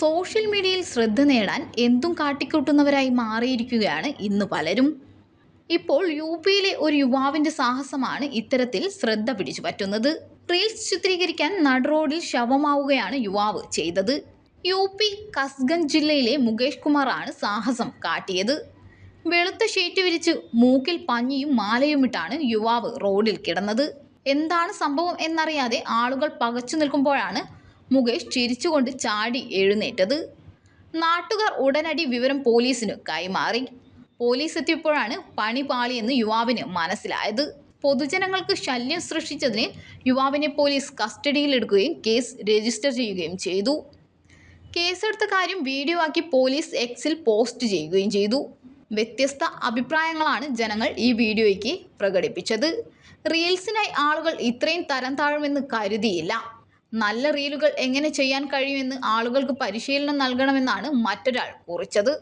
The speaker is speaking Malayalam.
സോഷ്യൽ മീഡിയയിൽ ശ്രദ്ധ നേടാൻ എന്തും കാട്ടിക്കൂട്ടുന്നവരായി മാറിയിരിക്കുകയാണ് ഇന്ന് പലരും. ഇപ്പോൾ യു പിയിലെ ഒരു യുവാവിന്റെ സാഹസമാണ് ഇത്തരത്തിൽ ശ്രദ്ധ പിടിച്ചു പറ്റുന്നത്. റീൽസ് ചിത്രീകരിക്കാൻ നടുറോഡിൽ ശവമാവുകയാണ് യുവാവ് ചെയ്തത്. യു പി കസ്ഗഞ്ച് ജില്ലയിലെ മുകേഷ് കുമാറാണ് സാഹസം കാട്ടിയത്. വെളുത്ത ഷീറ്റ് വിരിച്ച് മൂക്കിൽ പഞ്ഞിയും മാലയുമിട്ടാണ് യുവാവ് റോഡിൽ കിടന്നത്. എന്താണ് സംഭവം എന്നറിയാതെ ആളുകൾ പകച്ചു നിൽക്കുമ്പോഴാണ് മുകേഷ് ചിരിച്ചുകൊണ്ട് ചാടി എഴുന്നേറ്റത്. നാട്ടുകാർ ഉടനടി വിവരം പോലീസിന് കൈമാറി. പോലീസ് എത്തിയപ്പോഴാണ് പണി പാളിയെന്ന് യുവാവിന് മനസ്സിലായത്. പൊതുജനങ്ങൾക്ക് ശല്യം സൃഷ്ടിച്ചതിന് യുവാവിനെ പോലീസ് കസ്റ്റഡിയിലെടുക്കുകയും കേസ് രജിസ്റ്റർ ചെയ്യുകയും ചെയ്തു. കേസെടുത്ത കാര്യം വീഡിയോ ആക്കി പോലീസ് എക്സിൽ പോസ്റ്റ് ചെയ്യുകയും ചെയ്തു. വ്യത്യസ്ത അഭിപ്രായങ്ങളാണ് ജനങ്ങൾ ഈ വീഡിയോയ്ക്ക് പ്രകടിപ്പിച്ചത്. റീൽസിനായി ആളുകൾ ഇത്രയും തരം താഴുമെന്ന് കരുതിയില്ല. നല്ല റീലുകൾ എങ്ങനെ ചെയ്യാൻ കഴിയുമെന്ന് ആളുകൾക്ക് പരിശീലനം നൽകണമെന്നാണ് മറ്റൊരാൾ കുറിച്ചത്.